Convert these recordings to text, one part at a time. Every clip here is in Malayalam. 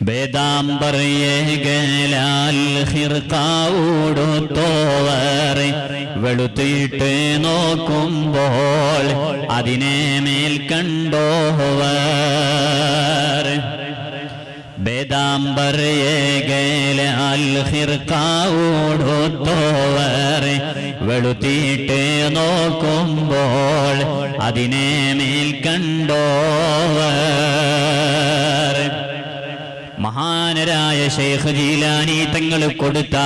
ബേദാംബറിയേകലാൽ ഹിർക്കാവൂടുത്തോവർ വെളുത്തിട്ട് നോക്കുമ്പോൾ അതിനെ മേൽ കണ്ടോവർ. ബേദാംബറിയേകലാൽ ഹിർക്കാവൂടുത്തോവർ വെളുത്തിട്ട് നോക്കുമ്പോൾ അതിനെ മേൽ കണ്ടോവർ മഹാനരായ ശൈഖ് ജീലാനി തങ്ങൾ കൊടുത്ത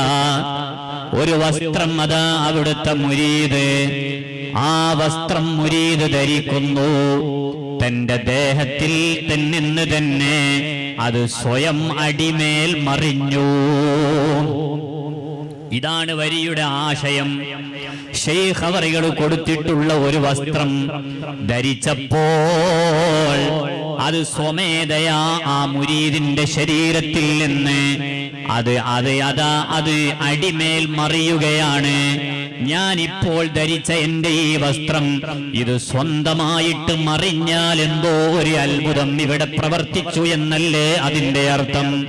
ഒരു വസ്ത്രം അതാ അവിടുത്തെ മുരീത് ആ വസ്ത്രം മുരീത് ധരിക്കുന്നു. തന്റെ ദേഹത്തിൽ തന്നിന്ന് തന്നെ അത് സ്വയം അടിമേൽ മറിഞ്ഞു. ഇതാണ് വരിയുടെ ആശയം. ഷെയ്ഖ് അവറികൾ കൊടുത്തിട്ടുള്ള ഒരു വസ്ത്രം ധരിച്ചപ്പോൾ അത് സ്വമേധയാ ആ മുരീദിന്റെ ശരീരത്തിൽ നിന്ന്. അത് അത് അതാ അത് അടിമേൽ മറിയുകയാണ്. ഞാൻ ഇപ്പോൾ ധരിച്ച എന്റെ ഈ വസ്ത്രം ഇത് സ്വന്തമായിട്ട് മറിഞ്ഞാൽ എന്തോ ഒരു അത്ഭുതം ഇവിടെ പ്രവർത്തിച്ചു എന്നല്ലേ അതിന്റെ അർത്ഥം.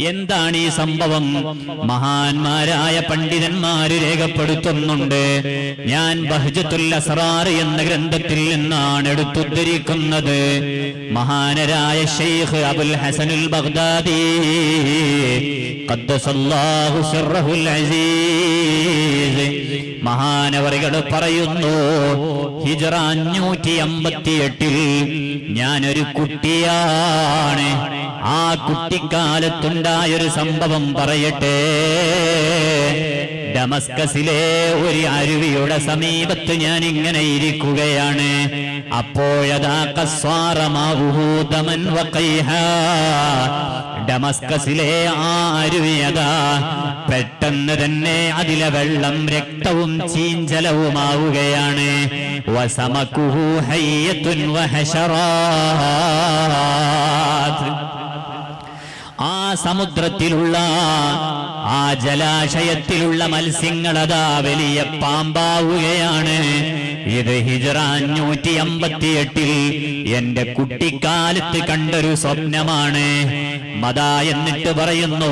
എന്താണ് ഈ സംഭവം? മഹാന്മാരായ പണ്ഡിതന്മാര് രേഖപ്പെടുത്തുന്നുണ്ട്. ഞാൻ ബഹജത്തുൽ അസറാർ എന്ന ഗ്രന്ഥത്തിൽ നിന്നാണ് എടുത്തുദ്ധരിക്കുന്നത്. മഹാനരായ ഷെയ്ഖ് അബുൽ ഹസനുൽ ബഗ്ദാദി. ഖദ്ദസല്ലാഹു സിറഹുൽ അസീസ്. മഹാനവറികൾ പറയുന്നു ഹിജറ അഞ്ഞൂറ്റി അമ്പത്തി എട്ടിൽ ഞാനൊരു കുട്ടിയാണ്. ആ കുട്ടിക്കാലത്തുണ്ടായൊരു സംഭവം പറയട്ടെ. ഡമസ്കസിലെ ഒരു അരുവിയുടെ സമീപത്ത് ഞാൻ ഇങ്ങനെ ഇരിക്കുകയാണ്. അപ്പോഴതാ കസ്വാറമാവൂതമൻ ഡമസ്കസിലെ ആ പെട്ടെന്ന് തന്നെ അതിലെ വെള്ളം രക്തവും ചീഞ്ചലവുമാവുകയാണ്. ആ സമുദ്രത്തിലുള്ള ആ ജലാശയത്തിലുള്ള മത്സ്യങ്ങൾ അതാ വലിയ പാമ്പാവുകയാണ്. ഇത് ഹിജറ അഞ്ഞൂറ്റി അമ്പത്തി എട്ടിൽ എന്റെ കുട്ടിക്കാലത്ത് കണ്ടൊരു സ്വപ്നമാണ്. മത എന്നിട്ട് പറയുന്നു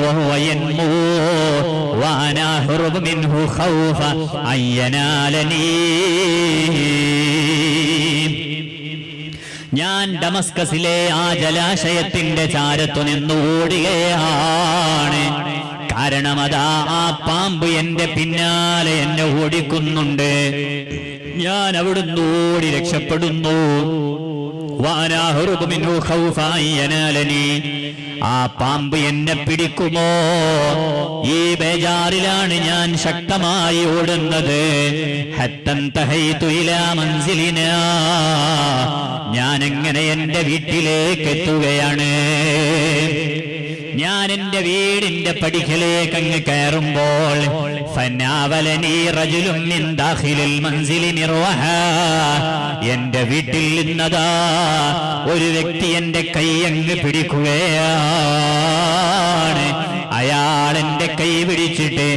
ഞാൻ ഡമസ്കസിലെ ആ ജലാശയത്തിന്റെ ചാരത്തു നിന്ന് ഓടുകയാണ്. കാരണം അതാ ആ പാമ്പ് എന്റെ പിന്നാലെ എന്നെ ഓടിക്കുന്നുണ്ട്. ഞാൻ അവിടുന്ന് ഓടി രക്ഷപ്പെടുന്നു. ആ പാമ്പ് എന്നെ പിടിക്കുമോ? ഈ ബേജാറിലാണ് ഞാൻ ശക്തമായി ഓടുന്നത്. ഞാൻ എങ്ങനെ എന്റെ വീട്ടിലേക്ക് എത്തുകയാണ്? ഞാൻ എന്റെ വീടിന്റെ പടികളിലേക്ക് അങ്ങ് കയറുമ്പോൾ എന്റെ വീട്ടിൽ നിന്നതാ ഒരു വ്യക്തി എന്റെ കൈ അങ്ങ് പിടിക്കുകയാണ്. അയാൾ എന്റെ കൈ പിടിച്ചിട്ട്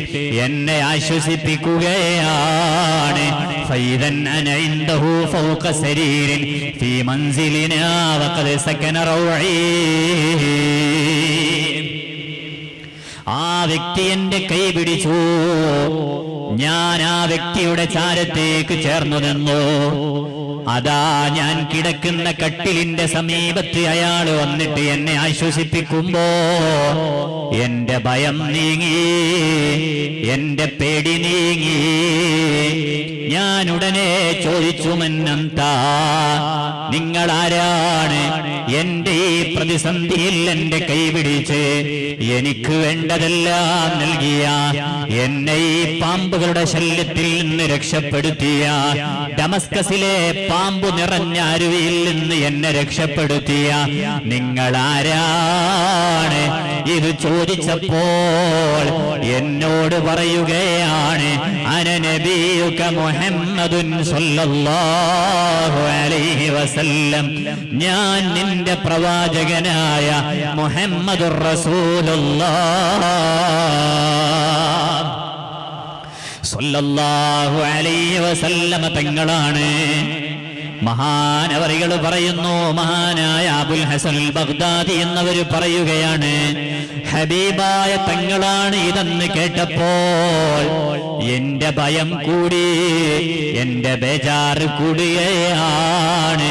എന്നെ ആശ്വസിപ്പിക്കുകയാണ്. ഫൈതൻ അനൈന്ദഹു ഫൗക ശരീരൻ ഫീ മൻസിലിനാ വഖദ് സകന ആ വ്യക്തി എന്റെ കൈ പിടിച്ചു. ഞാൻ ആ വ്യക്തിയുടെ ചാരത്തേക്ക് ചേർന്നു നിന്നു. അതാ ഞാൻ കിടക്കുന്ന കട്ടിലിന്റെ സമീപത്ത് അയാൾ വന്നിട്ട് എന്നെ ആശ്വസിപ്പിക്കുമ്പോ എന്റെ ഭയം നീങ്ങി എന്റെ പേടി നീങ്ങി. ഞാൻ ഉടനെ ചോദിച്ചു മന്നന്താ നിങ്ങൾ ആരാണ് എന്റെ ഈ പ്രതിസന്ധിയിൽ എന്റെ കൈപിടിച്ച് എനിക്ക് വേണ്ടതെല്ലാം നൽകിയ എന്നെ ഈ പാമ്പുകളുടെ ശല്യത്തിൽ നിന്ന് രക്ഷപ്പെടുത്തിയ ഡമസ്കസിലെ പാമ്പു നിറഞ്ഞ അരുവിയിൽ നിന്ന് എന്നെ രക്ഷപ്പെടുത്തിയ നിങ്ങൾ ആരാണ് ഇത് ചോദിച്ചപ്പോൾ എന്നോട് പറയുകയാണ് അനനബിയുക മുഹമ്മദുൻ അലൈഹി വസല്ലം. ഞാൻ നിന്റെ പ്രവാചകനായ മുഹമ്മദുർ റസൂലുള്ള സല്ലല്ലാഹു അലൈഹി വസല്ലമ തങ്ങളാണ്. മഹാനവറികൾ പറയുന്നു മഹാനായ അബുൽ ഹസൻ ബഗ്ദാദി എന്നവർ പറയുകയാണ് ഹബീബായ തങ്ങളാണ് ഇതെന്ന് കേട്ടപ്പോൾ എന്റെ ഭയം കൂടി എന്റെ ബേജാറ് കൂടിയാണ്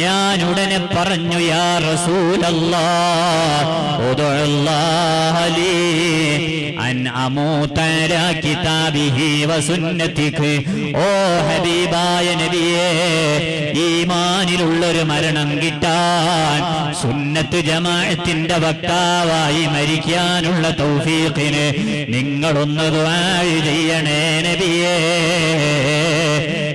ഞാൻ ഉടനെ പറഞ്ഞു യാ റസൂലല്ലാ ഓ ഹബീബായ നബിയേ ഈമാനിലുള്ളൊരു മരണം കിട്ടാൻ സുന്നത്ത് ജമാഅത്തിന്റെ വക്താവായി മരിക്കാനുള്ള തൗഫീഖിന് നിങ്ങളൊന്ന് ദുആ ചെയ്യണേ നബിയേ.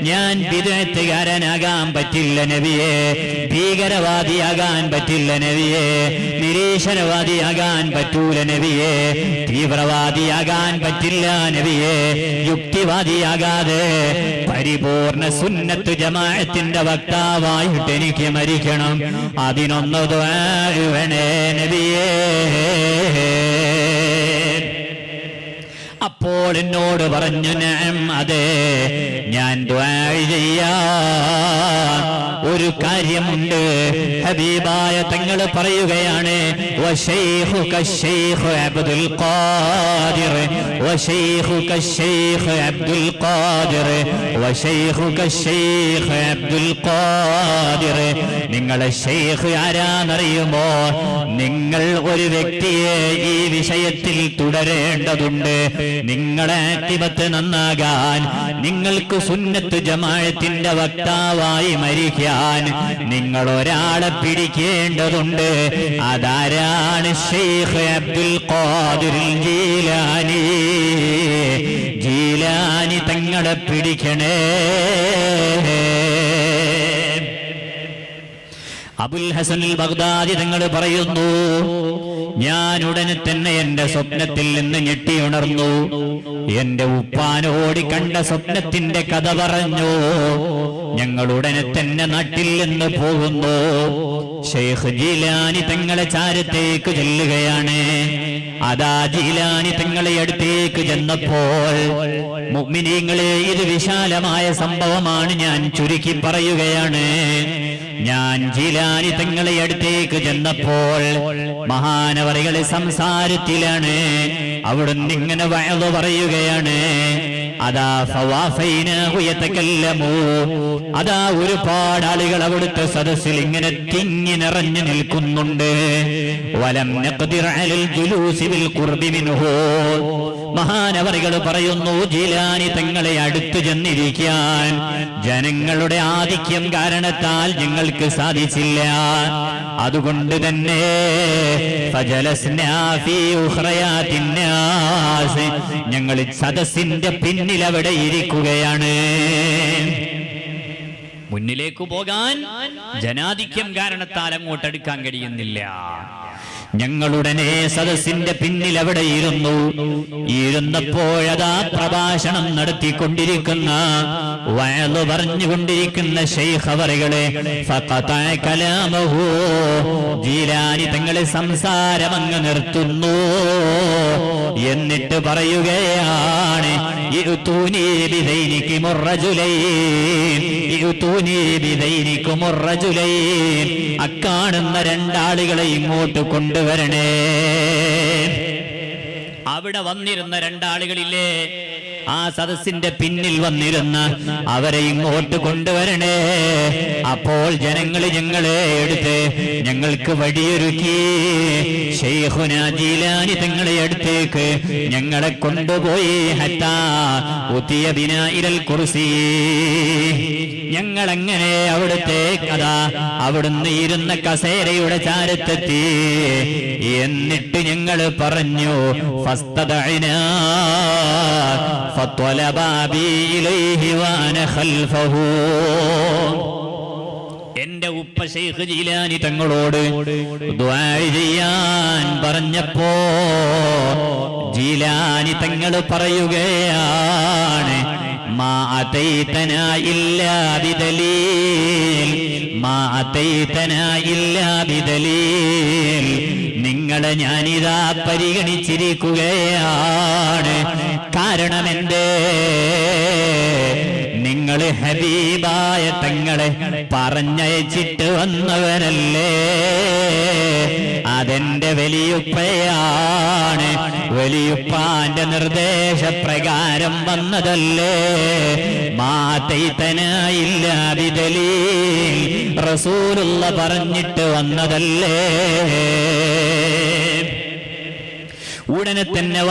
ഞാൻ വിദഗ്ധകാരനാകാൻ പറ്റില്ല നബിയെ. ഭീകരവാദിയാകാൻ പറ്റില്ല നബിയെ. നിരീശ്വരവാദിയാകാൻ പറ്റൂല നബിയെ. തീവ്രവാദിയാകാൻ പറ്റില്ല നബിയെ. യുക്തിവാദിയാകാതെ പരിപൂർണ സുന്നത്ത് ജമാഅത്തിന്റെ വക്താവായിട്ട് എനിക്ക് മരിക്കണം. അതിനൊന്നു വേണേ നബിയേ. എന്നോട് പറഞ്ഞു ഞാൻ അതെ ഞാൻ ഒരു കാര്യമുണ്ട് ഹബീബായ തങ്ങൾ പറയുകയാണ് അബ്ദുൽ ഖാദിർ അബ്ദുൽ ഖാദിർ അബ്ദുൽ ഖാദിർ. നിങ്ങളെ ഷെയ്ഖ് ആരാന്നറിയുമോ? നിങ്ങൾ ഒരു വ്യക്തിയെ ഈ വിഷയത്തിൽ തുടരേണ്ടതുണ്ട്. നിങ്ങളെ ആക്ടിവത്ത് നന്നാകാൻ. നിങ്ങൾക്ക് സുന്നത്ത് ജമാഴത്തിന്റെ വക്താവായി മരിക്കാൻ നിങ്ങൾ ഒരാളെ പിടിക്കേണ്ടതുണ്ട്. അതാരാണ് ഷെയ്ഖ് അബ്ദുൽ ഖാദിർ ജീലാനി? ജീലാനി തങ്ങളെ പിടിക്കണേ. അബുൽ ഹസൻ ബഗ്ദാദി തങ്ങൾ പറയുന്നു ഞാൻ ഉടനെ തന്നെ എന്റെ സ്വപ്നത്തിൽ നിന്ന് ഞെട്ടിയുണർന്നു. എന്റെ ഉപ്പാനോടി കണ്ട സ്വപ്നത്തിന്റെ കഥ പറഞ്ഞു. ഞങ്ങൾ ഉടനെ തന്നെ നാട്ടിൽ നിന്ന് പോകുന്നു. ഷെയ്ഖ് ജീലാനി തങ്ങളെ ചാരത്തേക്ക് ചെല്ലുകയാണ്. അതാ ജീലാനി തങ്ങളെ അടുത്തേക്ക് ചെന്നപ്പോൾ മുഅ്മിനീങ്ങളെ ഇത് വിശാലമായ സംഭവമാണ് ഞാൻ ചുരുക്കി പറയുകയാണ്. ഞാൻ ജീലാനി തങ്ങളെ അടുത്തേക്ക് ചെന്നപ്പോൾ മഹാനവറികളെ സംസാരത്തിലാണ്. അവിടുന്ന് ഇങ്ങനെ വയതു പറയുകയാണ്. അതാ യതകല്ലമു അതാ ഒരുപാട് ആളുകൾ അവിടുത്തെ സദസ്സിൽ ഇങ്ങനെ തിങ്ങി നിറഞ്ഞു നിൽക്കുന്നുണ്ട്. വലം മഹാനവറികൾ പറയുന്നു ജീലാനി തങ്ങളെ അടുത്തു ചെന്നിരിക്കാൻ. ജനങ്ങളുടെ ആധിക്യം കാരണത്താൽ ഞങ്ങൾക്ക് സാധിച്ചില്ല. അതുകൊണ്ട് തന്നെ ഞങ്ങൾ സദസ്സിന്റെ പിന്നിൽ അവിടെ ഇരിക്കുകയാണ്. മുന്നിലേക്ക് പോകാൻ ജനാധിക്യം കാരണത്താൽ അങ്ങോട്ടെടുക്കാൻ കഴിയുന്നില്ല. ഞങ്ങളുടനെ സദസ്സിന്റെ പിന്നിൽ അവിടെ ഇരുന്നു. ഇരുന്നപ്പോഴതാ പ്രഭാഷണം നടത്തിക്കൊണ്ടിരിക്കുന്ന വയലു പറഞ്ഞുകൊണ്ടിരിക്കുന്ന ഷെയ്ഖ് അവറുകളെ കലാമഹു ജീലാനി തങ്ങളെ സംസാരം അങ്ങ് നിർത്തുന്നു. എന്നിട്ട് പറയുകയാണ് അക്കാണുന്ന രണ്ടാളുകളെ ഇങ്ങോട്ട് കൊണ്ടുവരണേ. അവിടെ വന്നിരുന്ന രണ്ടാളുകളില്ലേ ആ സദസ്സിന്റെ പിന്നിൽ വന്നിരുന്ന അവരെ ഇങ്ങോട്ട് കൊണ്ടുവരണേ. അപ്പോൾ ജനങ്ങൾ ഞങ്ങളെ എടുത്ത് ഞങ്ങൾക്ക് വഴിയൊരുക്കി ഷെയ്ഹുനാജീലാനി തങ്ങളെ അടുത്തേക്ക് ഞങ്ങളെ കൊണ്ടുപോയി. ഹത്താ ഉത്തിയ ബിന ഇരൽ കുർസി. ഞങ്ങൾ അങ്ങനെ അവിടുത്തെ കഥ അവിടുന്ന് ഇരുന്ന കസേരയുടെ ചാരത്തെത്തി. എന്നിട്ട് ഞങ്ങൾ പറഞ്ഞു ഫസ്തദഅനാ خلفه. എന്റെ ഉപ്പ ഷെയ്ഖ് ജീലാനി തങ്ങളോട് ചെയ്യാൻ പറഞ്ഞപ്പോ ജീലാനി തങ്ങൾ പറയുകയാണ് മാ ഇല്ലാ ബിദലീൽ മാ ഇല്ലാ ബിദലീൽ നിങ്ങളെ ഞാനിതാ പരിഗണിച്ചിരിക്കുകയാണ്. കാരണം എന്തേ നിങ്ങൾ ഹബീബായ തങ്ങളെ പറഞ്ഞയച്ചിട്ട് വന്നവനല്ലേ അതെന്റെ വലിയുപ്പയാണ്. വലിയുപ്പാന്റെ നിർദ്ദേശപ്രകാരം വന്നതല്ലേ? മാതൈത്തനായില്ല ബിദലീൽ. റസൂലുള്ള പറഞ്ഞിട്ട് വന്നതല്ലേ? ഉടനെ തന്നെ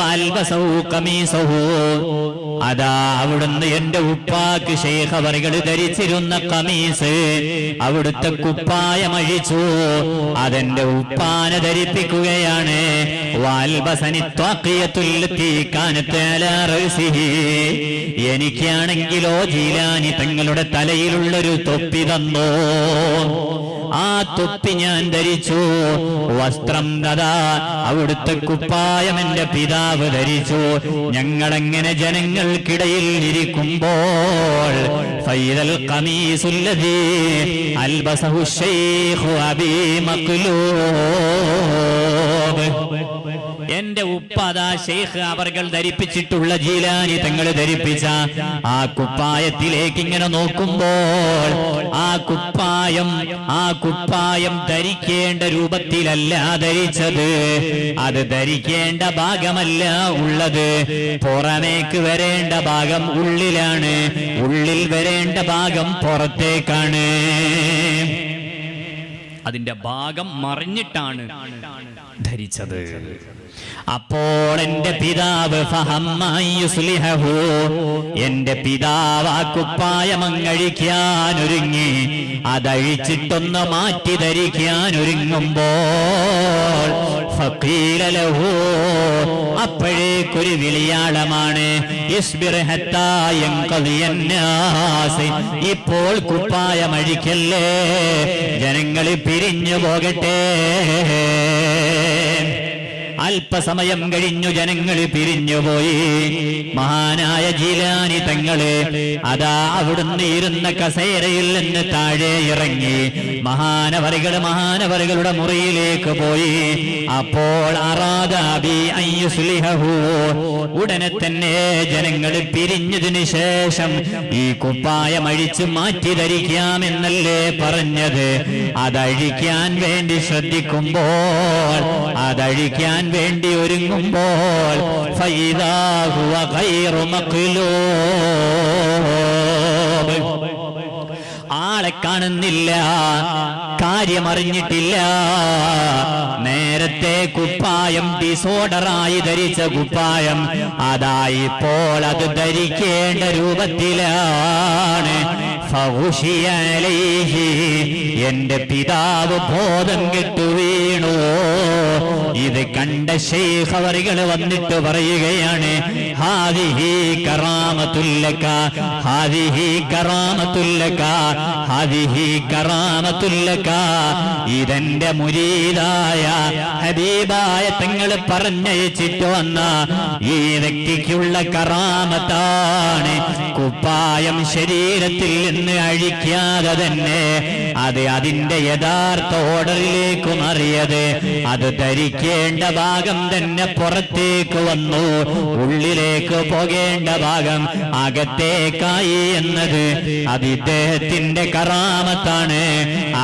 അതാ അവിടുന്ന് എന്റെ ഉപ്പാക്ക് ശേഖവറികൾ ധരിച്ചിരുന്ന കമീസ് അവിടുത്തെ കുപ്പായം അഴിച്ചു അതെന്റെ ഉപ്പാനെ ധരിപ്പിക്കുകയാണ്. എനിക്കാണെങ്കിലോ ജീലാനി തങ്ങളുടെ തലയിലുള്ളൊരു തൊപ്പി തന്നോ. ആ തൊപ്പി ഞാൻ ധരിച്ചു. വസ്ത്രം ദാ അവിടുത്തെ കുപ്പായം എന്റെ പിതാവ് ധരിച്ചു. ഞങ്ങളെങ്ങനെ ജനങ്ങൾക്കിടയിൽ ഇരിക്കുമ്പോൾ ഫൈദൽ ഖമീസുല്ലദീ അൽബസഹു എന്റെ ഉപ്പാദാ ഷെയ്ഖ് അവർകൾ ധരിപ്പിച്ചിട്ടുള്ള ജീലാനി തങ്ങൾ ധരിപ്പിച്ച ആ കുപ്പായത്തിലേക്ക് ഇങ്ങനെ നോക്കുമ്പോൾ ആ കുപ്പായം ആ കുപ്പായം ധരിക്കേണ്ട രൂപത്തിലല്ല ധരിച്ചത്. അത് ധരിക്കേണ്ട ഭാഗമല്ല ഉള്ളത്. പുറമേക്ക് വരേണ്ട ഭാഗം ഉള്ളിലാണ്. ഉള്ളിൽ വരേണ്ട ഭാഗം പുറത്തേക്കാണ്. അതിന്റെ ഭാഗം മറിഞ്ഞിട്ടാണ് ധരിച്ചത്. അപ്പോൾ എന്റെ പിതാവ്. എന്റെ പിതാവ് കുപ്പായമങ്ങഴിക്കാൻ ഒരുങ്ങി അതഴിച്ചിട്ടൊന്ന് മാറ്റി ധരിക്കാൻ ഒരുങ്ങുമ്പോൾ ഫഖീല ലഹു. അപ്പോഴേക്കൊരു വിളിയാളമാണ്. ഇപ്പോൾ കുപ്പായമഴിക്കല്ലേ ജനങ്ങൾ പിരിഞ്ഞു പോകട്ടെ അല്പസമയം കഴിഞ്ഞു ജനങ്ങൾ പിരിഞ്ഞുപോയി. മഹാനായ ജീലാനി തങ്ങൾ അതാ അവിടുന്ന് ഇരുന്ന കസേരയിൽ നിന്ന് താഴെ ഇറങ്ങി മഹാനവറികൾ മഹാനവറികളുടെ മുറിയിലേക്ക് പോയി. അപ്പോൾ ഉടനെ തന്നെ ജനങ്ങൾ പിരിഞ്ഞതിന് ശേഷം ഈ കുപ്പായം അഴിച്ചു മാറ്റി ധരിക്കാമെന്നല്ലേ പറഞ്ഞത്. അതഴിക്കാൻ വേണ്ടി ശ്രദ്ധിക്കുമ്പോൾ അതഴിക്കാൻ വേണ്ടി ഒരുങ്ങുമ്പോൾ ഗൈറു മഖ്ലൂബ്. ആളെ കാണുന്നില്ല കാര്യമറിഞ്ഞിട്ടില്ല നേരത്തെ കുപ്പായം ഡിസോർഡറായി ധരിച്ച കുപ്പായം അതായിപ്പോൾ അത് ധരിക്കേണ്ട രൂപത്തിലാണ്. എന്റെ പിതാവ് ബോധം കെട്ടു വീണു ഇത് കണ്ട ശേഖവറികൾ വന്നിട്ട് പറയുകയാണ് ഹാദിഹി കറാമത്തുല്ലക ഹാദിഹി കറാമത്തുല്ലക ഹാദിഹി കറാമത്തുല്ലക ഇതെന്റെ മുരീതായ ഹബീബായ തങ്ങൾ പറഞ്ഞയച്ചിട്ട് വന്ന ഈ വ്യക്തിക്കുള്ള കറാമത്താണ്. കുപ്പായം ശരീരത്തിൽ നിന്ന് അഴിക്കാതെ തന്നെ അത് അതിന്റെ യഥാർത്ഥ ഓർഡറിലേക്ക് മാറിയത്. അത് ധരിക്കേണ്ട ഭാഗം തന്നെ പുറത്തേക്ക് വന്നു. ഉള്ളിലേക്ക് പോകേണ്ട ഭാഗം അകത്തേക്കായി എന്നത് അത് ഇദ്ദേഹത്തിന്റെ കറാമത്താണ്.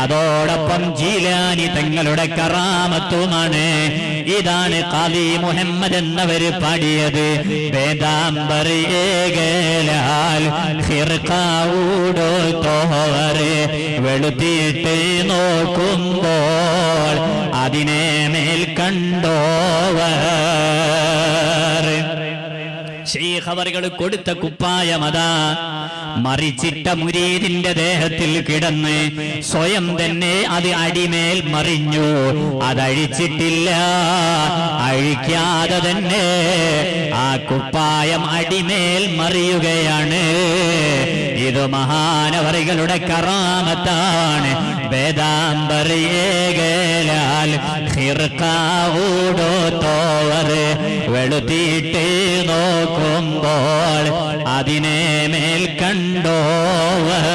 അതോടൊപ്പം ജീലാനി തങ്ങളുടെ കറാമത്തുമാണ്. ഇതാണ് കാലി മുഹമ്മദ് എന്നവര് പാടിയത്. വേദാംബറി ഏകലാൽ വെളുത്തിയിട്ട് നോക്കുമ്പോൾ അതിനെ മേൽ കണ്ടോവർ ശൈഖവറുകൾ കൊടുത്ത കുപ്പായമതാ. മറിച്ചിട്ട മുരീദിന്റെ ദേഹത്തിൽ കിടന്ന് സ്വയം തന്നെ അത് അടിമേൽ മറിഞ്ഞു. അതഴിച്ചിട്ടില്ല. അഴിക്കാതെ തന്നെ ആ കുപ്പായം അടിമേൽ മറിയുകയാണ്. ഇത് മഹാനവറികളുടെ കറാമത്താണ്. വേദാംബറിയേകലാൽ ഹിർക്കാവൂടോത്തോവർ വെളുത്തിട്ട് നോക്കുമ്പോൾ അതിനെ മേൽ കണ്ടോവർ